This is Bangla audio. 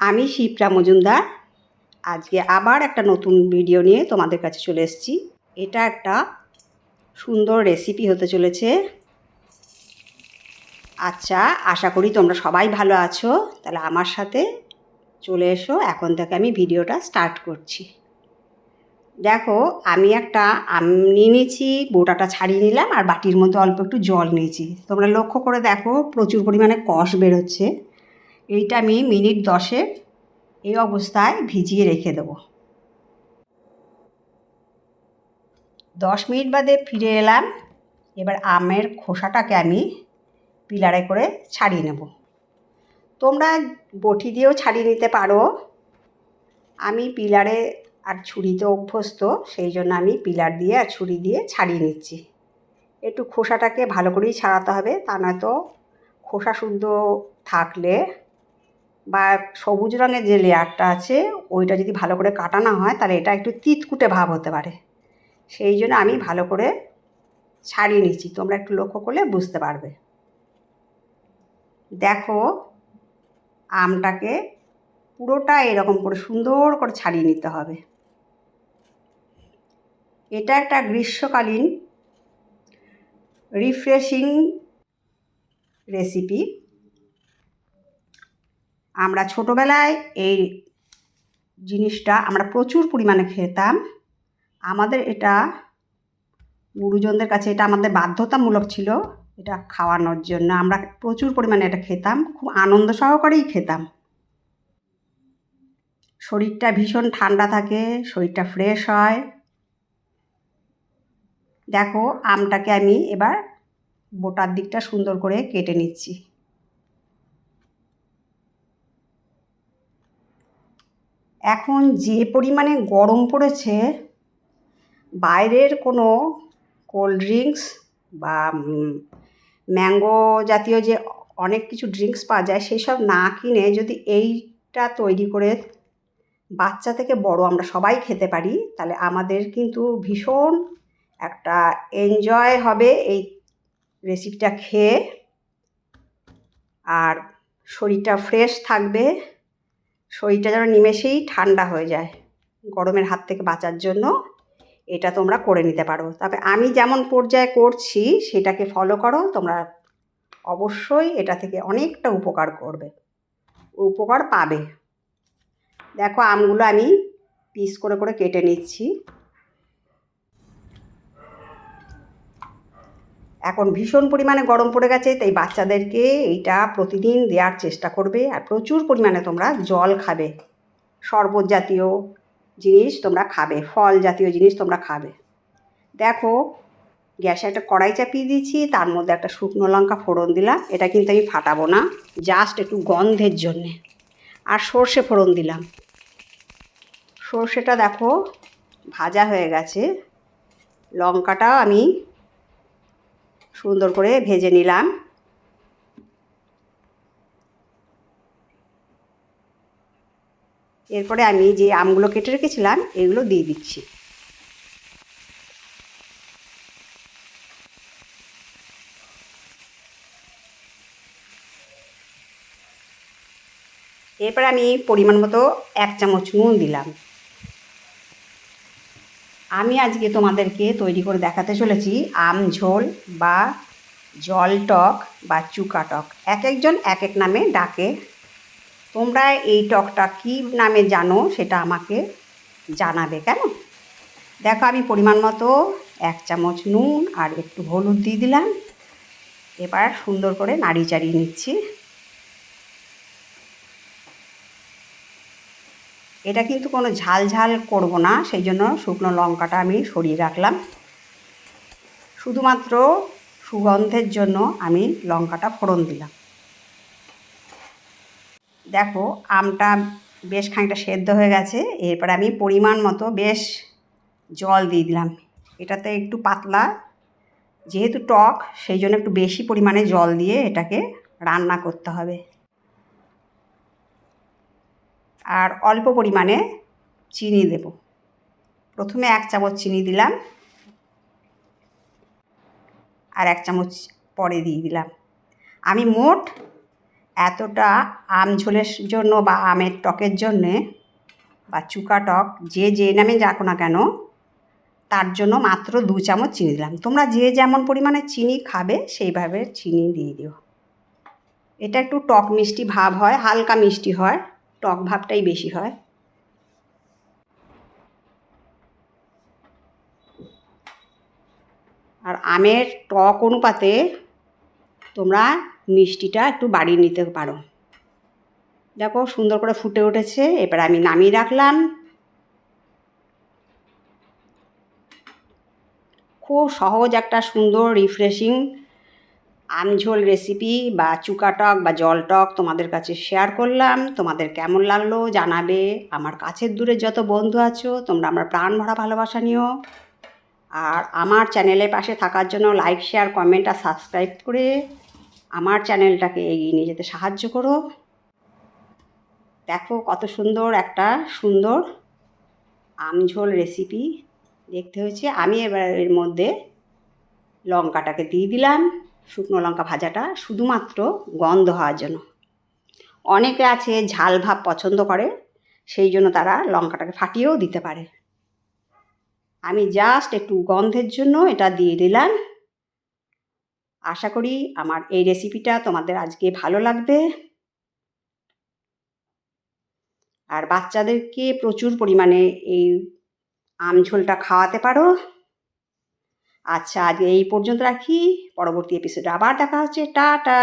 আমি শিপ্রা মজুমদার। আজকে আবার একটা নতুন ভিডিও নিয়ে তোমাদের কাছে চলে এসেছি। এটা একটা সুন্দর রেসিপি হতে চলেছে। আচ্ছা আশা করি তোমরা সবাই ভালো আছো। তাহলে আমার সাথে চলে এসো। এখন থেকে আমি ভিডিওটা স্টার্ট করছি। দেখো, আমি একটা আম নিয়ে নিয়েছি, বোটাটা ছাড়িয়ে নিলাম, আর বাটির মধ্যে অল্প একটু জল নিয়েছি। তোমরা লক্ষ্য করে দেখো, প্রচুর পরিমাণে কষ বেরোচ্ছে। এইটা আমি মিনিট দশে এই অবস্থায় ভিজিয়ে রেখে দেবো। দশ মিনিট বাদে ফিরে এলাম। এবার আমের খোসাটাকে আমি পিলারে করে ছাড়িয়ে নেব। তোমরা বটি দিয়েও ছাড়িয়ে নিতে পারো। আমি পিলারে আর ছুরিতে অভ্যস্ত, সেই জন্য আমি পিলার দিয়ে আর ছুরি দিয়ে ছাড়িয়ে নিচ্ছি। একটু খোসাটাকে ভালো করেই ছাড়াতে হবে, তা নয়তো খোসা শুদ্ধ থাকলে বা সবুজ রঙের যে লেয়ারটা আছে, ওইটা যদি ভালো করে কাটানো হয়, তাহলে এটা একটু তিতকুটে ভাব হতে পারে। সেই জন্য আমি ভালো করে ছাড়িয়ে নিচ্ছি। তোমরা একটু লক্ষ্য করলে বুঝতে পারবে। দেখো, আমটাকে পুরোটা এরকম করে সুন্দর করে ছাড়িয়ে নিতে হবে। এটা একটা গ্রীষ্মকালীন রিফ্রেশিং রেসিপি আমরা ছোটোবেলায় এই জিনিসটা আমরা প্রচুর পরিমাণে খেতাম। আমাদের এটা গুরুজনদের কাছে এটা আমাদের বাধ্যতামূলক ছিল এটা খাওয়ানোর জন্য। আমরা প্রচুর পরিমাণে এটা খেতাম, খুব আনন্দ সহকারেই খেতাম। শরীরটা ভীষণ ঠান্ডা থাকে, শরীরটা ফ্রেশ হয়। দেখো, আমটাকে আমি এবার বোটার দিকটা সুন্দর করে কেটে নিচ্ছি। এখন যে পরিমাণে গরম পড়েছে, বাইরের কোনো কোল্ড ড্রিঙ্কস বা ম্যাঙ্গো জাতীয় যে অনেক কিছু ড্রিঙ্কস পাওয়া যায় সেই সব না কিনে যদি এইটা তৈরি করে বাচ্চা থেকে বড় আমরা সবাই খেতে পারি, তাহলে আমাদের কিন্তু ভীষণ একটা এনজয় হবে এই রেসিপিটা খেয়ে। আর শরীরটা ফ্রেশ থাকবে। শরীরটা যেন নিমেষেই ঠান্ডা হয়ে যায়। গরমের হাত থেকে বাঁচার জন্য এটা তোমরা করে নিতে পারো। তবে আমি যেমন পর্যায়ে করছি, সেটাকে ফলো করো, তোমরা অবশ্যই এটা থেকে অনেকটা উপকার করবে। উপকার পাবে। দেখো আমগুলো আমি পিস করে করে কেটে নিচ্ছি। এখন ভীষণ পরিমাণে গরম পড়ে গেছে, তাই বাচ্চাদেরকে এইটা প্রতিদিন দেওয়ার চেষ্টা করবে আর প্রচুর পরিমাণে তোমরা জল খাবে। শরবত জাতীয় জিনিস তোমরা খাবে, ফল জাতীয় জিনিস তোমরা খাবে। দেখো, গ্যাসে একটা কড়াই চাপিয়ে দিয়েছি, তার মধ্যে একটা শুকনো লঙ্কা ফোড়ন দিলাম, এটা কিন্তু আমি ফাটাবো না জাস্ট একটু গন্ধের জন্যে। আর সর্ষে ফোড়ন দিলাম। সর্ষেটা দেখো, ভাজা হয়ে গেছে। লঙ্কাটাও আমি সুন্দর করে ভেজে নিলাম। এরপরে আমি যে আমগুলো কেটে রেখেছিলাম, এগুলো দিয়ে দিচ্ছি। এরপরে আমি পরিমাণ মতো এক চামচ নুন দিলাম। আমি আজকে তোমাদেরকে তৈরি করে দেখাতে চলেছি আম ঝোল বা জল টক বা চুকা টক। এক একজন এক এক নামে ডাকে। তোমরা এই টকটা কী নামে জানো সেটা আমাকে জানাবে কেন? দেখো, আমি পরিমাণ মতো এক চামচ নুন আর একটু হলুদ দিয়ে দিলাম। এবার সুন্দর করে নাড়ি চাড়িয়ে নিচ্ছি। এটা কিন্তু কোনো ঝাল ঝাল করব না সেই জন্য শুকনো লঙ্কাটা আমি সরিয়ে রাখলাম। শুধুমাত্র সুগন্ধের জন্য আমি লঙ্কাটা ফোড়ন দিলাম। দেখো, আমটা বেশ খানিকটা সেদ্ধ হয়ে গেছে, এরপর আমি পরিমাণ মতো বেশ জল দিয়ে দিলাম। এটাতে একটু পাতলা, যেহেতু টক সেই জন্য একটু বেশি পরিমাণে জল দিয়ে এটাকে রান্না করতে হবে। আর অল্প পরিমাণে চিনি দেব। প্রথমে এক চামচ চিনি দিলাম। আর এক চামচ পরে দিয়ে দিলাম। আমি মোট এতটা আম ঝোলের জন্য বা আমের টকের জন্যে বা চুকা টক যে যে নামে যাকো না কেন, তার জন্য মাত্র দু চামচ চিনি দিলাম। তোমরা যে যেমন পরিমাণে চিনি খাবে সেইভাবে চিনি দিয়ে দিও। এটা একটু টক মিষ্টি ভাব হয়, হালকা মিষ্টি হয়। টক ভাবটাই বেশি হয়। আর আমের টক অনুপাতে তোমরা মিষ্টিটা একটু বাড়িয়ে নিতে পারো। দেখো সুন্দর করে ফুটে উঠেছে, এবার আমি নামিয়ে রাখলাম। খুব সহজ একটা সুন্দর রিফ্রেশিং আমঝোল রেসিপি বা চুকা টক বা জল টক তোমাদের কাছে শেয়ার করলাম। তোমাদের কেমন লাগল জানাবে। আমার কাছের দূরে যত বন্ধু আছো, তোমরা আমার প্রাণ ভরা ভালোবাসা নিও। আর আমার চ্যানেলের পাশে থাকার জন্য লাইক শেয়ার কমেন্ট আর সাবস্ক্রাইব করে আমার চ্যানেলটাকে এগিয়ে নিয়ে যেতে সাহায্য করো। দেখো কত সুন্দর একটা সুন্দর আমঝোল রেসিপি দেখতে হয়েছে। আমি এবার এর মধ্যে লঙ্কাটাকে দিয়ে দিলাম। শুকনো লঙ্কা ভাজাটা শুধুমাত্র গন্ধ হওয়ার জন্য। অনেকে আছে ঝাল ভাব পছন্দ করে, সেই জন্য তারা লঙ্কাটাকে ফাটিয়েও দিতে পারে। আমি জাস্ট একটু গন্ধের জন্য এটা দিয়ে দিলাম। আশা করি আমার এই রেসিপিটা তোমাদের আজকে ভালো লাগবে। আর বাচ্চাদেরকে প্রচুর পরিমাণে এই আম ঝোলটা খাওয়াতে পারো। আচ্ছা আজকে এই পর্যন্ত রাখি। পরবর্তী এপিসোডে আবার দেখা হচ্ছে। টাটা!